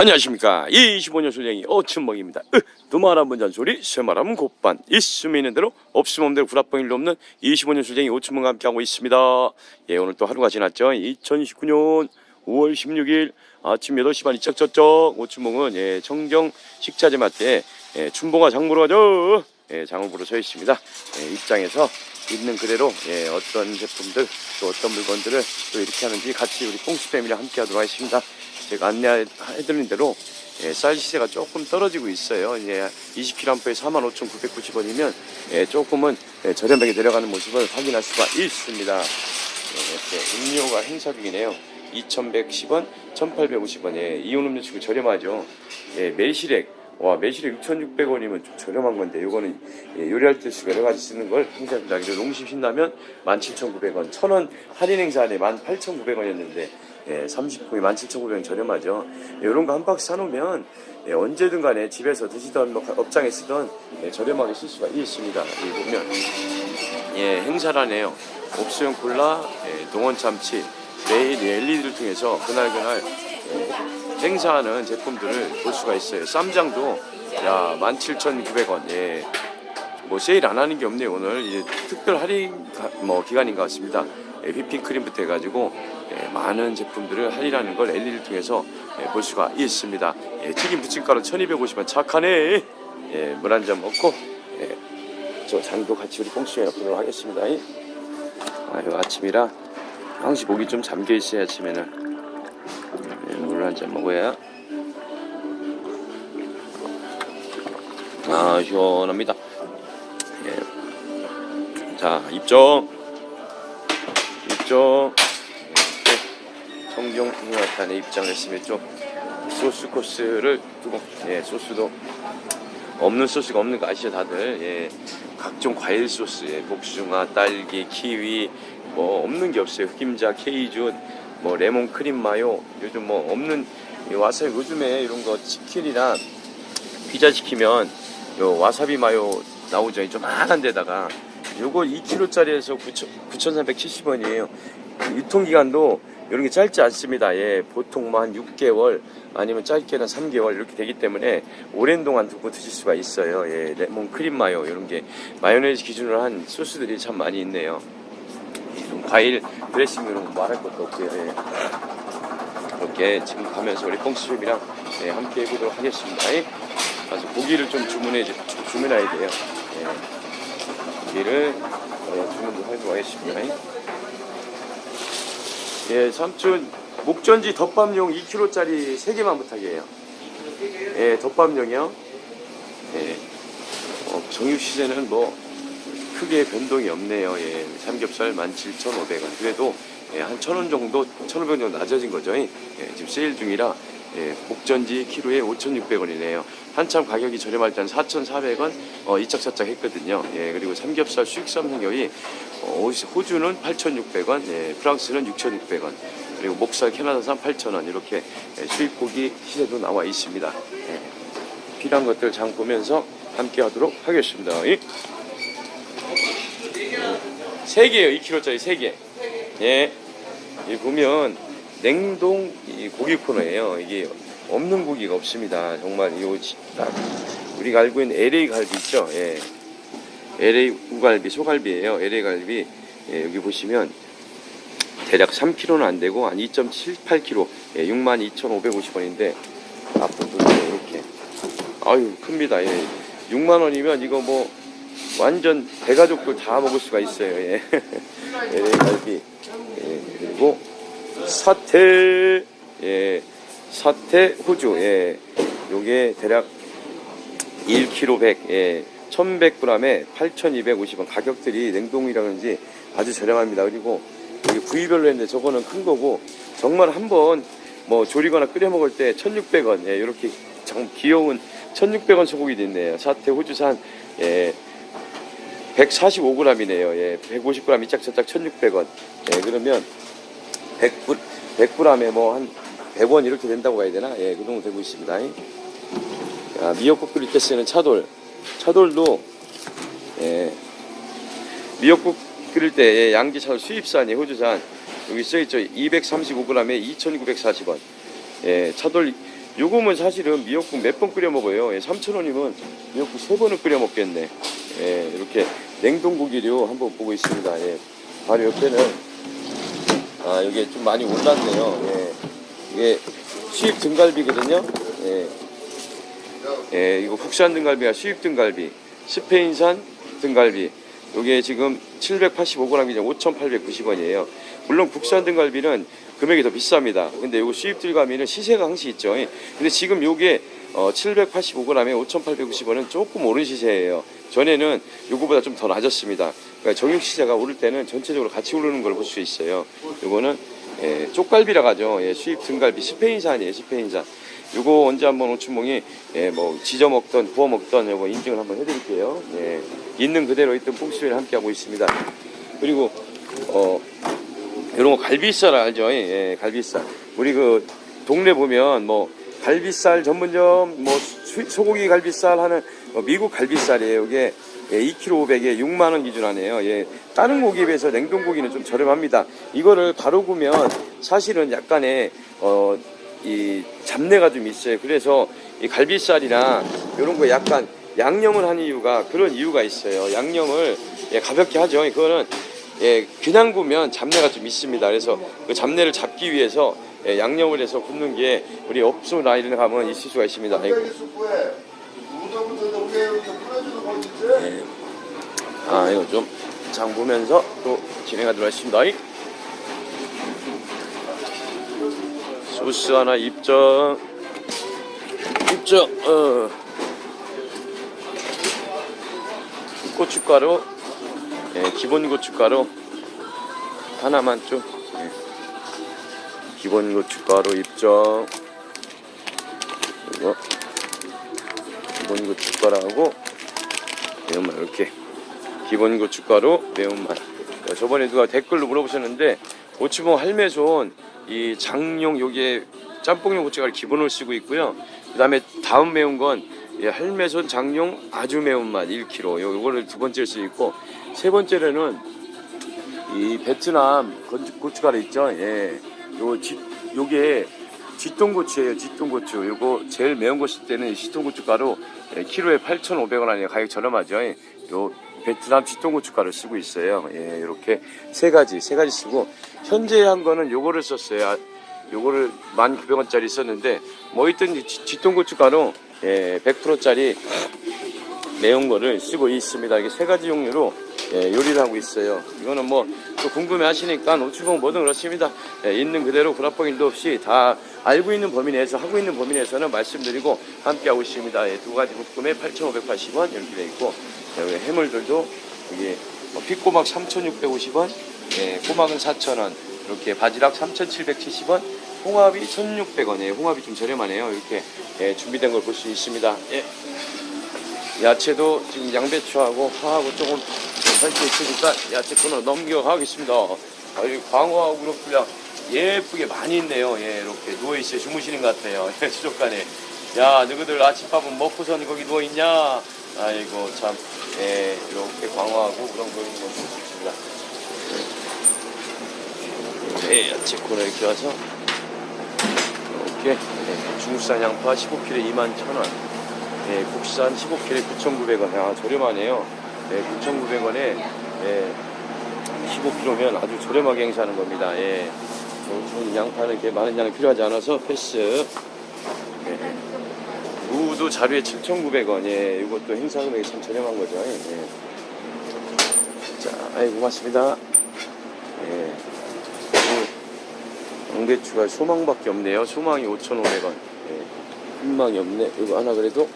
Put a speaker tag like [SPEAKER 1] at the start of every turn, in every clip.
[SPEAKER 1] 안녕하십니까. 25년 술랭이 어춘먹입니다. 두말하면 잔소리 쇠말하면 곱반. 있으면 있는 대로 없으면 대로 구라뻥일 없는 25년 술랭이 오춘먹과 함께하고 있습니다. 예 오늘 또 하루가 지났죠. 2019년 5월 16일 아침 8시 반 이짝저짝 오춘먹은 예, 청정 식자재 마트에 예, 춘봉아 장보러 가죠. 예, 장을 보러 서 있습니다. 예, 입장에서 있는 그대로 예, 어떤 제품들 또 어떤 물건들을 또 이렇게 하는지 같이 우리 뽕수 패밀리와 함께 하도록 하겠습니다 제가 안내해드린 대로 예, 쌀 시세가 조금 떨어지고 있어요. 이제 20kg 한 포에 45,990원이면 예, 조금은 예, 저렴하게 내려가는 모습을 확인할 수가 있습니다. 예, 음료가 행사 중이네요. 2,110원, 1,850원. 예, 이온 음료 치고 저렴하죠. 예, 매실액. 와, 매실액 6,600원이면 좀 저렴한 건데, 요거는 예, 요리할 때 쓰고 여러 가지 쓰는 걸 행사합니다. 그리고 농심 신라면 17,900원. 1,000원 할인 행사 안에 18,900원이었는데, 예, 30분이 17,900원 저렴하죠. 이런 거 한 박스 사놓으면 예, 언제든 간에 집에서 드시던 뭐 업장에 쓰던 예, 저렴하게 쓸 수가 있습니다. 여기 보면 예, 행사라네요. 옥수형 콜라, 예, 동원 참치, 매일 LED를 통해서 그날 그날 예, 행사하는 제품들을 볼 수가 있어요. 쌈장도 야 17,900원. 예. 뭐 세일 안 하는 게 없네요 오늘 이제 특별 할인 가- 뭐 기간인 것 같습니다. 예, 휘핑크림부터 해가지고 예, 많은 제품들을 할인하는 걸 LED를 통해서 예, 볼 수가 있습니다. 예, 튀김 부침가루 1250원 착하네. 예, 물한 잔 먹고 예, 저 장도 같이 우리 뽕수에 엮도록 하겠습니다. 아유 아침이라 항시 목이 좀 잠겨 있어야 아침에는 예, 물한 잔 먹어야 아 시원합니다. 예. 자 입점 입점 네. 성경 풍화탄에 입장했으면 좀 소스 코스를 두고 예 소스도 없는 소스가 없는 거 아시죠 다들? 예. 각종 과일 소스 예 복숭아 딸기 키위 뭐 없는 게 없어요. 흑임자 케이준 뭐 레몬 크림 마요. 요즘 뭐 없는 이 와서 요즘에 이런 거 치킨이랑 피자 시키면 요 와사비 마요 나오죠. 좀만한 데다가. 요거 2kg짜리에서 9,370원이에요. 유통기간도 이런 게 짧지 않습니다. 예, 보통 뭐 한 6개월 아니면 짧게는 3개월 이렇게 되기 때문에 오랜 동안 두고 드실 수가 있어요. 예, 레몬 크림 마요 이런 게 마요네즈 기준으로 한 소스들이 참 많이 있네요. 이런 과일 드레싱으로 말할 것도 없고요. 예. 이렇게 지금 가면서 우리 뽕수님이랑 예, 함께 해보도록 하겠습니다. 예. 가서 고기를 좀 주문해 주, 주문해야 돼요. 예. 고기를 어, 주문도 하도록 하겠습니다. 예. 예, 삼촌 목전지 덮밥용 2kg짜리 3개만 부탁이에요. 예, 덮밥용이요. 예. 어, 정육 시세는 뭐 크게 변동이 없네요. 예, 삼겹살 17,500원. 그래도 예, 한 1,000원 정도, 1,500원 정도 낮아진 거죠. 예, 지금 세일 중이라 예, 복전지 키로에 5,600원이네요. 한참 가격이 저렴할 때는 4,400원 어, 이짝저짝 했거든요. 예, 그리고 삼겹살 수익성 삼겹이 어, 호주는 8,600원, 예, 프랑스는 6,600원, 그리고 목살 캐나다산 8,000원 이렇게 예, 수입고기 시세도 나와 있습니다. 예, 필요한 것들 장 보면서 함께 하도록 하겠습니다. 예. 세 개예요. 2kg짜리 세 개. 예. 이 보면 냉동 이 고기 코너예요. 이게 없는 고기가 없습니다. 정말 이딱 우리가 알고 있는 LA 갈비 있죠. 예. LA 우갈비, 소갈비예요. LA 갈비. 예, 여기 보시면 대략 3kg는 안 되고 한 2.78kg, 예, 62,550원인데 앞부분 이렇게 아유 큽니다. 예. 6만 원이면 이거 뭐 완전 대가족들 다 먹을 수가 있어요. 예. LA 갈비. 예, 그리고 사태 예. 사태 호주 예. 요게 대략 1kg 100 예. 1100g에 8,250원 가격들이 냉동이라든지 아주 저렴합니다. 그리고 여기 부위별로 했는데 저거는 큰 거고 정말 한번 뭐 조리거나 끓여 먹을 때 1,600원 예, 이렇게 참 귀여운 1,600원 소고기도 있네요. 사태 호주산 예, 145g이네요. 예, 150g 이짝저짝 1,600원. 예, 그러면 100g, 100g에 뭐 한 100원 이렇게 된다고 봐야 되나? 예, 그 정도 되고 있습니다. 아, 미역국 끓일 때 쓰는 차돌. 차돌도, 예, 미역국 끓일 때 예, 양지 차돌 수입산이 호주산. 여기 써있죠. 235g에 2,940원. 예, 차돌 요거면 사실은 미역국 몇 번 끓여 먹어요. 예, 3,000원이면 미역국 세 번을 끓여 먹겠네. 예, 이렇게 냉동고기류 한번 보고 있습니다. 예. 바로 옆에는 아, 이게 좀 많이 올랐네요. 예. 이게 수입 등갈비거든요. 예. 예, 이거 국산 등갈비가 수입 등갈비, 스페인산 등갈비. 이게 지금 785g이죠. 5,890원이에요. 물론 국산 등갈비는 금액이 더 비쌉니다. 근데 이거 수입 등갈비는 시세가 항시 있죠. 예. 근데 지금 요게 어, 785g에 5,890원은 조금 오른 시세예요. 전에는 요거보다 좀 더 낮았습니다. 그러니까 정육 시세가 오를 때는 전체적으로 같이 오르는 걸 볼 수 있어요. 요거는 예, 쪽갈비라 하죠. 예, 수입 등갈비 스페인산이에요. 스페인산. 요거 언제 한번 오춘몽이 예, 뭐 지져 먹던 구워 먹던 요거 인증을 한번 해드릴게요. 예, 있는 그대로 있던 뽕수를 함께 하고 있습니다. 그리고 어 이런 거 갈비살 알죠? 예, 갈비살. 우리 그 동네 보면 뭐 갈비살 전문점, 뭐 수- 소고기 갈비살 하는 어, 미국 갈비살이에요. 이게 예, 2kg 500에 6만 원 기준 하네요. 예, 다른 고기에 비해서 냉동 고기는 좀 저렴합니다. 이거를 바로 구면 사실은 약간의 어, 이 잡내가 좀 있어요. 그래서 이 갈비살이나 이런 거 약간 양념을 하는 이유가 그런 이유가 있어요. 양념을 예, 가볍게 하죠. 그거는 예, 그냥 구면 잡내가 좀 있습니다. 그래서 그 잡내를 잡기 위해서 예, 양념을 해서 굽는 게 우리 이런 데 가면 있을 수가 있습니다. 아이고.
[SPEAKER 2] 숙부에 무덤부터 우리 이렇게 풀어주는 거 있지?
[SPEAKER 1] 예. 아, 이거 좀장 보면서 또 진행하도록 하겠습니다. 이. 소스 하나 입장. 입장. 어. 고춧가루. 예, 기본 고춧가루 하나만 좀. 예. 기본 고춧가루 입장. 이거 기본 고춧가루하고 매운맛 이렇게 기본 고춧가루 매운맛. 어, 저번에 누가 댓글로 물어보셨는데 오치봉 할매손 이 장용 요게 짬뽕용 고춧가루 기본으로 쓰고 있고요. 그 다음에 다음 매운 건 예, 할매손 장용 아주 매운맛 1kg 요, 요거를 두 번째로 쓰고 있고 세 번째로는 이 베트남 고춧가루 있죠? 예, 요 지, 요게 쥐똥고추예요 쥐똥고추. 요거 제일 매운 거 쓸 때는 쥐똥고춧가루 예, 키로에 8,500원 아니에요. 가격 저렴하죠? 예. 요 베트남 쥐똥고춧가루 쓰고 있어요 예, 이렇게 세 가지 세 가지 쓰고 현재 한 거는 요거를 썼어요 아, 요거를 1,900원짜리 썼는데 뭐 있든 쥐- 쥐똥고춧가루 예, 100%짜리 매운 거를 쓰고 있습니다. 이게 세 가지 종류로 예, 요리를 하고 있어요. 이거는 뭐 또 궁금해 하시니까 노출봉 뭐든 그렇습니다. 예, 있는 그대로 구라뻥 일도 없이 다 알고 있는 범위 내에서 하고 있는 범위 내에서는 말씀드리고 함께 하고 있습니다. 예, 두 가지 묶음에 8,580원 이렇게 돼 있고 예, 여기 해물들도 여기 뭐 핏꼬막 3,650원, 예, 꼬막은 4,000원, 이렇게 바지락 3,770원, 홍합이 1,600원이에요. 홍합이 좀 저렴하네요. 이렇게 예, 준비된 걸 볼 수 있습니다. 예. 야채도 지금 양배추하고 파하고 조금 설치 있으니까 야채 코너 넘겨가겠습니다. 아, 이 광어하고 그렇고요. 예쁘게 많이 있네요. 예, 이렇게 누워있어요. 주무시는 것 같아요. 예, 수족관에. 야, 너희들 아침밥은 먹고선 거기 누워있냐? 아이고, 참. 예, 이렇게 광어하고 그런 거 있는 거볼 수 있습니다. 예, 야채 코너 이렇게 와서 이렇게 예, 중국산 양파 15kg 21,000원. 예, 국산 15kg 9,900원. 아, 저렴하네요. 예, 9,900원에 예, 15kg면 아주 저렴하게 행사하는 겁니다. 예. 저는 양파는 이렇게 많은 양이 필요하지 않아서 패스. 예. 무도 자루에 7,900원. 예, 이것도 행사 금액이 참 저렴한 거죠. 예. 자, 아이 고맙습니다. 예. 그 양배추가 소망밖에 없네요. 소망이 5,500원. 예. 희망이 없네. 이거 하나 그래도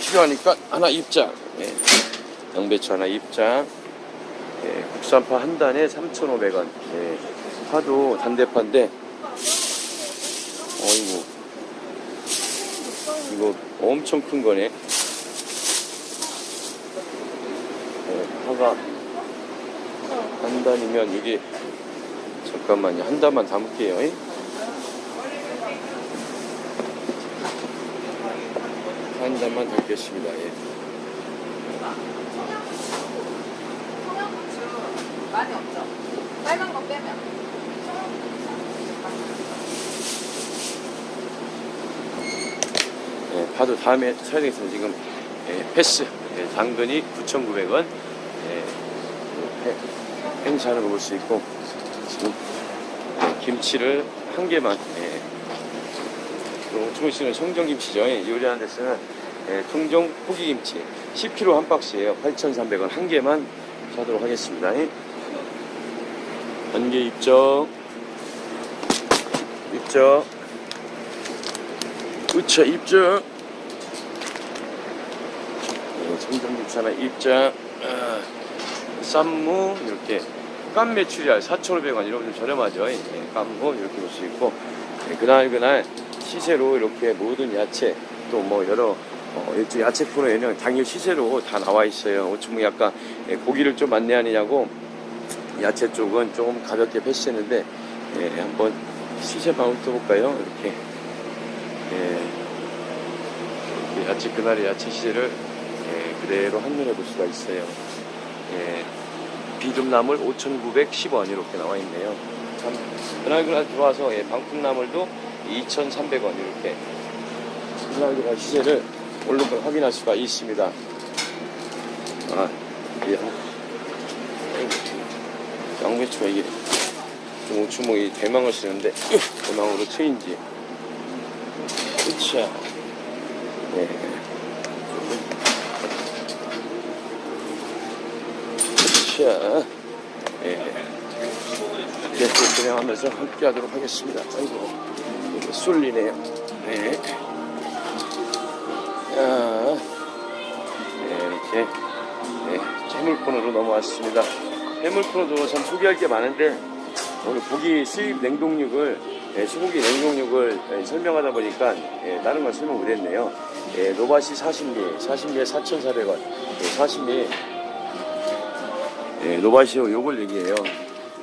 [SPEAKER 1] 필요하니까 하나 입장. 예. 양배추 하나 입장. 예. 국산파 한 단에 3,500원. 예. 파도 단대파인데. 어이구. 이거 엄청 큰 거네. 예, 파가 한 단이면 이게 잠깐만요. 한 단만 담을게요. 예? 한 단만 담겠습니다. 예.
[SPEAKER 3] 많이 없죠? 빨간 거 빼면.
[SPEAKER 1] 예, 파도 다음에 사야 되겠습니다. 지금 예, 패스 예, 당근이 9,900원 예, 이렇게 행사하는 거 볼 수 있고 지금 예, 김치를 한 개만 예, 또 오트로시는 청정김치죠. 예, 요리하는 데 쓰는 예, 청정 포기김치 10kg 한 박스예요. 8,300원 한 개만 사도록 하겠습니다. 예. 한개 입적 입적 우차 입적 예, 청정김치 하나 입적 아, 쌈무 이렇게 깐 메추리알 4,500원 이런 좀 저렴하죠. 예, 깐무 이렇게 볼 수 있고 예, 그날 그날 시세로 이렇게 모든 야채 또 뭐 여러 어, 이쪽 야채 프로에는 당일 시세로 다 나와 있어요. 오충무 약간 예, 고기를 좀 안내하느냐고 야채 쪽은 조금 가볍게 패스했는데 예, 한번 시세만 훑어볼까요? 이렇게 예, 야채 그날의 야채 시세를 예, 그대로 한눈에 볼 수가 있어요. 예, 비듬나물 5,910원 이렇게 나와 있네요. 참 그날그날 들어와서 예, 방풍나물도 2,300원 이렇게 그날그날 시세를 얼른 확인할 수가 있습니다. 아, 예, 한- 양배추가 이게 좀 우추목이 대망을 쓰는데 대망으로 트인지 그쵸 네. 그쵸 예. 또 진행하면서 함께 하도록 하겠습니다 아이고 쏠리네요 네. 자, 네, 이렇게 네, 해물콘으로 넘어왔습니다. 해물콘으로 참 소개할 게 많은데 오늘 고기 수입 냉동육을 예, 소고기 냉동육을 예, 설명하다 보니까 예, 다른 건 설명 못했네요. 예, 노바시 40미, 40미에 4,400원, 예, 40미 예, 노바시 요걸 얘기해요.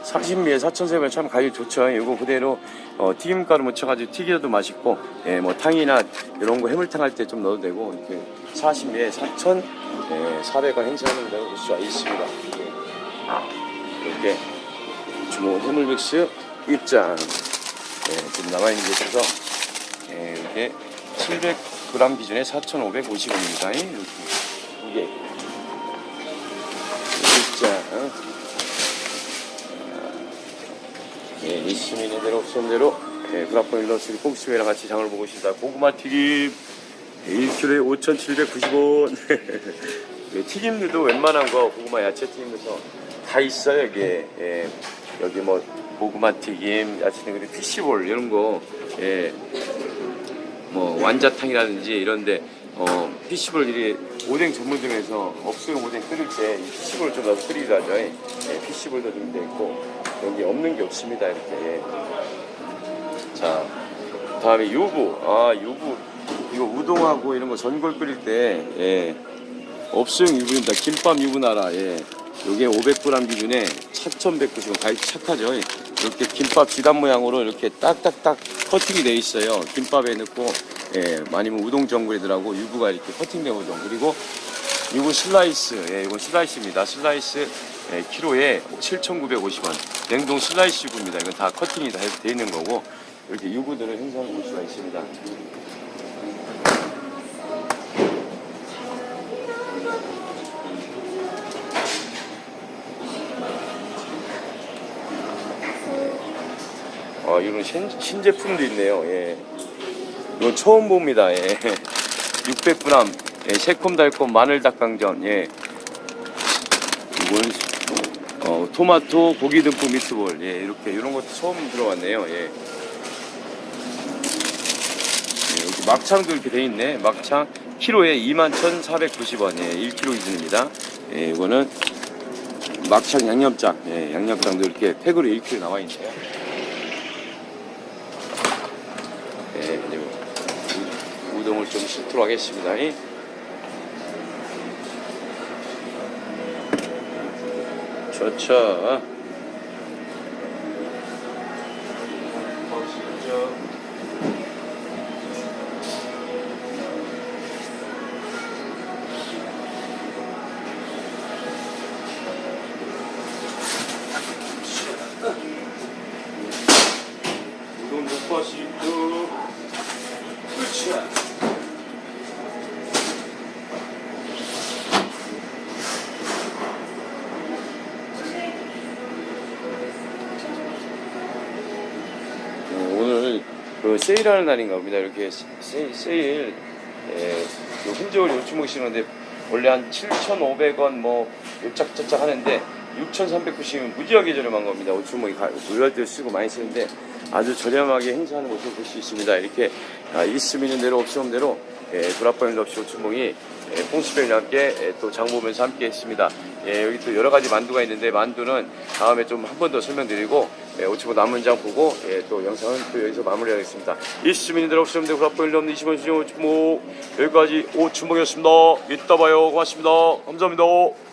[SPEAKER 1] 40미에 4,400원 참 가격 좋죠. 이거 그대로 어, 튀김가루 묻혀가지고 튀겨도 맛있고, 예, 뭐 탕이나 이런 거 해물탕 할 때 좀 넣어도 되고, 이렇게 40미에 4,400원 행사하는 데로 볼 수가 있습니다. 예. 이렇게 주모 해물 믹스 입장, 예, 지금 남아있는 게 있어서, 예, 이렇게 700g 기준에 4,550원입니다. 이렇게 이게 입장. 예, 있으면 있는 대로 없으면 대로 예, 그라폰 일러스리 꽁치매랑 같이 장을 보고 있습니다. 고구마 튀김 1kg에 5,790원. 예, 튀김류도 웬만한 거 고구마 야채 튀김에서 다 있어요 여기에. 예, 여기 뭐 고구마 튀김, 야채 튀김, 피시볼 이런 거. 예, 뭐 완자탕이라든지 이런데 어, 피시볼 이리 오뎅 전문점에서 없으면 오뎅 끓일 때 이 피시볼 좀 넣어서 끓이기도 하죠. 예, 피시볼도 좀 돼 있고 여기 없는 게 없습니다 이렇게. 예. 자, 다음에 유부. 아 유부 이거 우동하고 이런 거 전골 끓일 때 예. 없으면 유부입니다. 김밥 유부 나라. 예. 요게 500g 기준에 4,190원 가격 착하죠. 예. 이렇게 김밥 지단 모양으로 이렇게 딱딱딱 커팅이 돼 있어요. 김밥에 넣고 예, 아니면 우동 전골이더라고 유부가 이렇게 커팅된 우동 그리고 이거 슬라이스 예, 이건 슬라이스입니다. 슬라이스 예, 키로에 7,950원 냉동 슬라이스 유부입니다. 이건 다 커팅이 다 돼 있는 거고 이렇게 유부들을 행사해 볼 수가 있습니다. 어, 이런 신, 신제품도 있네요. 예. 이건 처음 봅니다. 예. 600g 예, 새콤달콤 마늘 닭강정. 예. 이건 어, 토마토 고기 듬뿍 미트볼. 예, 이렇게 이런 것도 처음 들어왔네요. 예. 예, 여기 막창도 이렇게 돼 있네. 막창 키로에 21,490원. 예, 1kg 기준입니다. 예, 이거는 막창 양념장. 예, 양념장도 이렇게 팩으로 1kg 나와 있네요. 예, 우동을 좀 싣도록 하겠습니다. 이. 좋죠. 우동 못 버시고 그렇죠. 그 세일하는 날인가 봅니다. 이렇게 세일, 세일 예, 요 흔적을 요추목 시는데 원래 한 7,500원 뭐 요짝저짝 하는데 6,390원 무지하게 저렴한 겁니다. 오추목이 물할 때 쓰고 많이 쓰는데 아주 저렴하게 행사하는 모습을 볼 수 있습니다. 이렇게 아, 있으면 있는 대로 없으면 대로 예, 불합방일 없이 오추목이 예, 뽕수병과 함께 예, 또 장 보면서 함께 했습니다. 예, 여기 또 여러 가지 만두가 있는데 만두는 다음에 좀 한 번 더 설명드리고 예, 오치고 남은 장 보고 예, 또 영상은 또 여기서 마무리하겠습니다. 대로 없으면 되고 불합방일 없는 20원 수정 오추목 여기까지 오추목이었습니다. 이따 봐요. 고맙습니다. 감사합니다.